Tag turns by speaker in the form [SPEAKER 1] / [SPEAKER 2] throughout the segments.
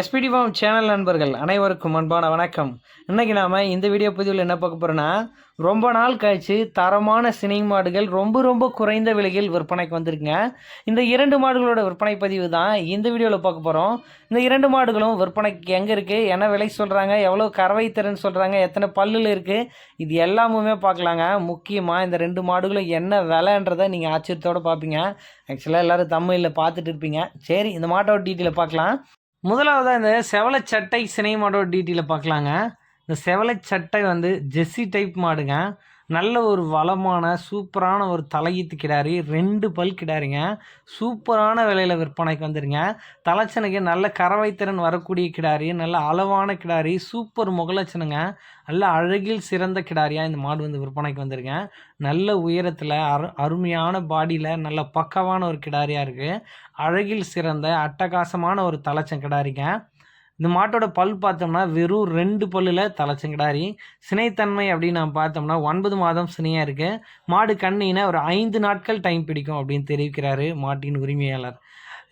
[SPEAKER 1] SPD form channel நண்பர்கள் அனைவருக்கும் அன்பான வணக்கம். இன்றைக்கி நாம் இந்த வீடியோ பதிவில் என்ன பார்க்க போகிறோன்னா ரொம்ப நாள் கழிச்சு தரமான சினிமாடுகள் ரொம்ப ரொம்ப குறைந்த விலையில் விற்பனைக்கு வந்திருக்குங்க. இந்த இரண்டு மாடுகளோட விற்பனை பதிவு தான் இந்த வீடியோவில் பார்க்க போகிறோம் இந்த இரண்டு மாடுகளும் விற்பனைக்கு எங்கே இருக்குது என்ன விலை சொல்கிறாங்க எவ்வளோ கறவை திறன் சொல்கிறாங்க எத்தனை பல்லில் இருக்குது இது எல்லாமுமே பார்க்கலாங்க. முக்கியமாக இந்த ரெண்டு மாடுகளும் என்ன விலைன்றதை நீங்கள் ஆச்சரியத்தோடு பார்ப்பீங்க. ஆக்சுவலாக எல்லோரும் தமிழில் பார்த்துட்டு இருப்பீங்க. சரி இந்த மாட்டோட டீட்டெயிலை பார்க்கலாம். முதலாவதாக இந்த செவலை சட்டை சினை மாடோட டீட்டெயிலை பார்க்கலாங்க. இந்த செவலை சட்டை வந்து ஜெஸ்ஸி டைப் மாடுங்க. நல்ல ஒரு வளமான சூப்பரான ஒரு தலையீத்து கிடாரி ரெண்டு பல் கிடாரிங்க. சூப்பரான விலையில் விற்பனைக்கு வந்துருங்க. தலைச்சனுக்கு நல்ல கறவைத்திறன் வரக்கூடிய கிடாரி நல்ல அளவான கிடாரி சூப்பர் முகலட்சணுங்க. நல்ல அழகில் சிறந்த கிடாரியாக இந்த மாடு வந்து விற்பனைக்கு வந்துருங்க. நல்ல உயரத்தில் அரு அருமையான பாடியில் நல்ல பக்கவான ஒரு கிடாரியாக இருக்குது அழகில் சிறந்த அட்டகாசமான ஒரு தலைச்சன் கிடாரிங்க. இந்த மாட்டோட பல் பார்த்தோம்னா வெறும் ரெண்டு பல்லில் தலைச்சங்கிடாரி. சினைத்தன்மை அப்படின்னு நம்ம பார்த்தோம்னா ஒன்பது மாதம் சினையாக இருக்குது மாடு கண்ணினா ஒரு ஐந்து நாட்கள் டைம் பிடிக்கும் அப்படின்னு தெரிவிக்கிறாரு மாட்டின் உரிமையாளர்.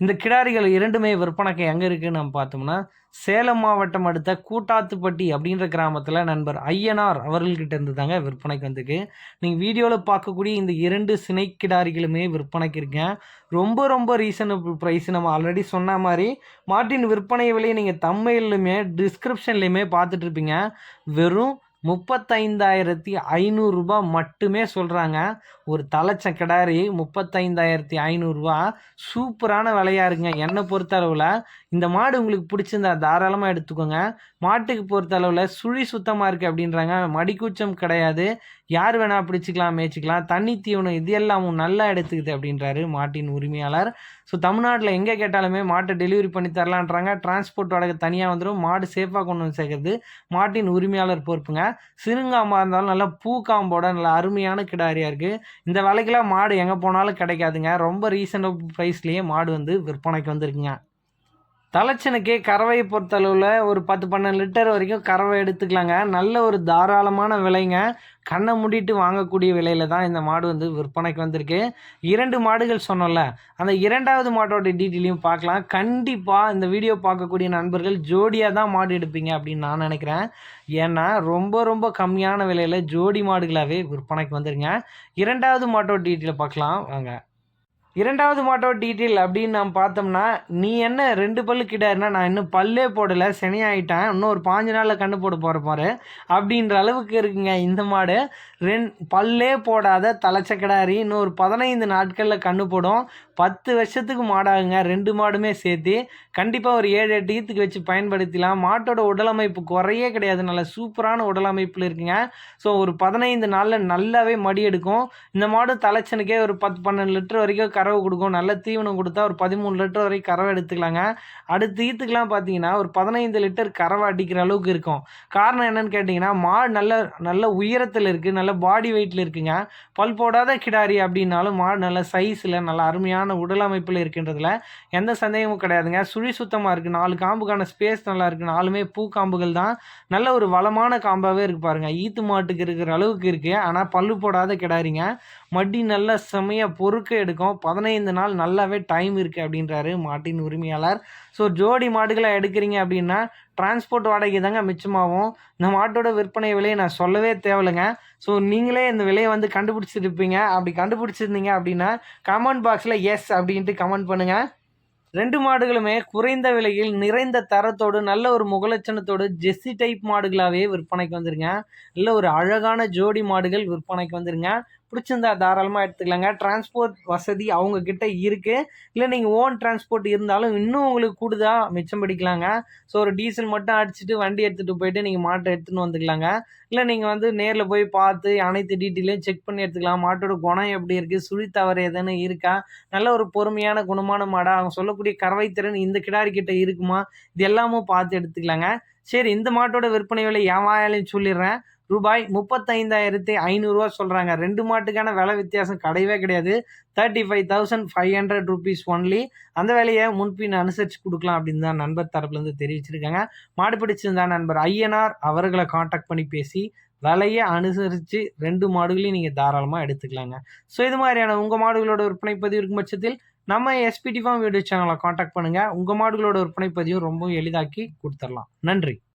[SPEAKER 1] இந்த கிடாரிகள் இரண்டுமே விற்பனைக்கு எங்கே இருக்குதுன்னு நம்ம பார்த்தோம்னா சேலம் மாவட்டம் அடுத்த கூட்டாத்துப்பட்டி அப்படின்ற கிராமத்தில் நண்பர் ஐயனார் அவர்கள்கிட்ட இருந்து தாங்க விற்பனைக்கு வந்திருக்கு. நீங்கள் வீடியோவில் பார்க்கக்கூடிய இந்த இரண்டு சினை கிடாரிகளுமே விற்பனைக்கு இருக்கேன். ரொம்ப ரொம்ப ரீசனபிள் ப்ரைஸ் நம்ம ஆல்ரெடி சொன்ன மாதிரி மாட்டின் விற்பனை விலையை நீங்கள் தம்மையிலுமே டிஸ்கிரிப்ஷன்லேயுமே பார்த்துட்ருப்பீங்க வெறும் முப்பத்தைந்தாயிரத்தி ஐநூறுரூபா மட்டுமே சொல்கிறாங்க ஒரு தலைச்ச கிடாரி முப்பத்தைந்தாயிரத்தி ஐநூறுரூவா சூப்பரான விலையாக இருக்குங்க. என்னை பொறுத்தளவில் இந்த மாடு உங்களுக்கு பிடிச்சிருந்தா தாராளமாக எடுத்துக்கோங்க. மாட்டுக்கு பொறுத்தளவில் சுழி சுத்தமாக இருக்குது அப்படின்றாங்க. மடிக்கூச்சம் கிடையாது. யார் வேணால் பிடிச்சிக்கலாம் மேய்ச்சிக்கலாம். தண்ணி தீவனம் இது எல்லாமும் நல்லா எடுத்துக்குது அப்படின்றாரு மாட்டின் உரிமையாளர். ஸோ தமிழ்நாட்டில் எங்கே கேட்டாலுமே மாட்டை டெலிவரி பண்ணி தரலான்றாங்க. டிரான்ஸ்போர்ட் வாடகை தனியாக வந்துடும் மாடு சேஃபாக கொண்டு வந்து சேர்க்குறது மாட்டின் உரிமையாளர் பொறுப்புங்க. சிறுங்காம்பாக இருந்தாலும் நல்லா பூக்காம்போட நல்ல அருமையான கிடாரியாக இருக்குது இந்த விலைக்கெல்லாம் மாடு எங்கே போனாலும் கிடைக்காதுங்க. ரொம்ப ரீசனபிள் ப்ரைஸ்லேயே மாடு வந்து விற்பனைக்கு வந்திருக்குங்க. தலைச்சனுக்கு கறவையை பொறுத்தளவில் ஒரு பத்து பன்னெண்டு லிட்டர் வரைக்கும் கறவை எடுத்துக்கலாங்க. நல்ல ஒரு தாராளமான விலைங்க. கண்ணை மூடிட்டு வாங்கக்கூடிய விலையில தான் இந்த மாடு வந்து விற்பனைக்கு வந்திருக்கு. இரண்டு மாடுகள் சொன்னோம்ல அந்த இரண்டாவது மாட்டோட டீட்டெயிலையும் பார்க்கலாம். கண்டிப்பாக இந்த வீடியோ பார்க்கக்கூடிய நண்பர்கள் ஜோடியாக தான் மாடு எடுப்பீங்க அப்படின்னு நான் நினைக்கிறேன். ஏன்னா ரொம்ப ரொம்ப கம்மியான விலையில் ஜோடி மாடுகளாகவே விற்பனைக்கு வந்துருங்க. இரண்டாவது மாட்டோட டீட்டெயிலை பார்க்கலாம். வாங்க. இரண்டாவது மாட்டோட டீட்டெயில் அப்படின்னு நம்ம பார்த்தோம்னா நீ என்ன ரெண்டு பல்லு கிடாருன்னா நான் இன்னும் பல்லே போடலை செனையாயிட்டேன் இன்னும் ஒரு பாஞ்சு நாளில் கண்டு போட போகிற பாரு அப்படின்ற அளவுக்கு இருக்குங்க இந்த மாடு. ரெண் பல்லே போடாத தலைச்சக்கடாரி இன்னும் ஒரு பதினைந்து நாட்களில் கண்டு போடும். பத்து வருஷத்துக்கு மாடாகுங்க. ரெண்டு மாடுமே சேர்த்து கண்டிப்பாக ஒரு ஏழு எட்டு ஈத்துக்கு வச்சு பயன்படுத்திலாம். மாட்டோட உடலமைப்பு குறையே கிடையாது. நல்ல சூப்பரான உடலமைப்பில் இருக்குங்க. ஸோ ஒரு பதினைந்து நாளில் நல்லாவே மடி எடுக்கும். இந்த மாடு தலைச்சனுக்கே ஒரு பத்து பன்னெண்டு லிட்டர் வரைக்கும் கறவை கொடுக்கும். நல்ல தீவனம் கொடுத்தா ஒரு பதிமூணு லிட்டர் வரைக்கும் கறவை எடுத்துக்கலாங்க. அடுத்த ஈத்துக்கெலாம் பார்த்தீங்கன்னா ஒரு பதினைந்து லிட்டர் கறவை அடிக்கிற அளவுக்கு இருக்கும். காரணம் என்னன்னு கேட்டிங்கன்னா மாடு நல்ல நல்ல உயரத்தில் இருக்குது நல்ல பாடி வெயிட்டில் இருக்குங்க. பல் போடாத கிடாரி அப்படின்னாலும் மாடு நல்ல சைஸில் நல்ல அருமையான உடல் அமைப்பில் இருக்கின்றதுல எந்த சந்தேகமும் கிடையாதுங்க. சுழி சுத்தமாக இருக்குது நாலு காம்புக்கான ஸ்பேஸ் நல்லா இருக்குது நாலுமே பூ காம்புகள் தான். நல்ல ஒரு வளமான காம்பாகவே இருக்குது பாருங்கள் ஈத்து மாட்டுக்கு இருக்கிற அளவுக்கு இருக்குது ஆனால் பல்லு போடாத கிடாரிங்க மடி நல்லா செமையாக பொறுக்க எடுக்கும். பதினைந்து நாள் நல்லாவே டைம் இருக்குது அப்படின்றாரு மாட்டின் உரிமையாளர். ஸோ ஜோடி மாடுகளை எடுக்கிறீங்க அப்படின்னா டிரான்ஸ்போர்ட் வாடகை தாங்க மிச்சமாகும். இந்த மாட்டோட விற்பனை விலையை நான் சொல்லவே தேவையில்லைங்க. ஸோ நீங்களே இந்த விலையை வந்து கண்டுபிடிச்சிருப்பீங்க அப்படி கண்டுபிடிச்சிருந்தீங்க அப்படின்னா கமெண்ட் பாக்ஸில் எஸ் அப்படின்ட்டு கமெண்ட் பண்ணுங்கள் ரெண்டு மாடுகளுமே குறைந்த விலையில் நிறைந்த தரத்தோடு நல்ல ஒரு முகலட்சணத்தோடு ஜெஸ்ஸி டைப் மாடுகளாகவே விற்பனைக்கு வந்துருங்க. இல்லை ஒரு அழகான ஜோடி மாடுகள் விற்பனைக்கு வந்துருங்க. பிடிச்சிருந்தா தாராளமாக எடுத்துக்கலாங்க. டிரான்ஸ்போர்ட் வசதி அவங்கக்கிட்ட இருக்குது இல்லை நீங்கள் ஓன் டிரான்ஸ்போர்ட் இருந்தாலும் இன்னும் உங்களுக்கு கூடுதலாக மிச்சம் பிடிக்கலாங்க. ஸோ ஒரு டீசல் மட்டும் அடிச்சுட்டு வண்டி எடுத்துகிட்டு போயிட்டு நீங்கள் மாட்டை எடுத்துகிட்டு வந்துக்கலாங்க. இல்லை நீங்கள் வந்து நேரில் போய் பார்த்து அனைத்து டீட்டெயிலையும் செக் பண்ணி எடுத்துக்கலாம். மாட்டோட குணம் எப்படி இருக்குது சுழி தவறு எதுன்னு இருக்கா? நல்ல ஒரு பொறுமையான குணமான மாடாக அவங்க சொல்லக்கூடிய கறவை திறன் இந்த கிடாரிக்கிட்ட இருக்குமா? இது எல்லாமும் பார்த்து எடுத்துக்கலாங்க. சரி இந்த மாட்டோட விற்பனை விலை என் வாயாலையும் சொல்லிடுறேன். ரூபாய் முப்பத்தைந்தாயிரத்தி ஐநூறுரூவா சொல்கிறாங்க ரெண்டு மாட்டுக்கான விலை வித்தியாசம் கிடையவே கிடையாது. Thirty five thousand five hundred rupees only அந்த வேலையை முன்பின் அனுசரித்து கொடுக்கலாம் அப்படின்னு தான் நண்பர் தரப்புலேருந்து தெரிவிச்சிருக்காங்க. மாடு பிடிச்சிருந்தா நண்பர் ஐயனார் அவர்களை காண்டாக்ட் பண்ணி பேசி விலையை அனுசரித்து ரெண்டு மாடுகளையும் நீங்கள் தாராளமாக எடுத்துக்கலாங்க. ஸோ இது மாதிரியான உங்கள் மாடுகளோட விற்பனை பதிவு இருக்கும் பட்சத்தில் நம்ம S P D farm video சேனலை காண்டாக்ட் பண்ணுங்கள் உங்கள் மாடுகளோட விற்பனை பதிவும் ரொம்ப எளிதாக்கி கொடுத்துடலாம். நன்றி.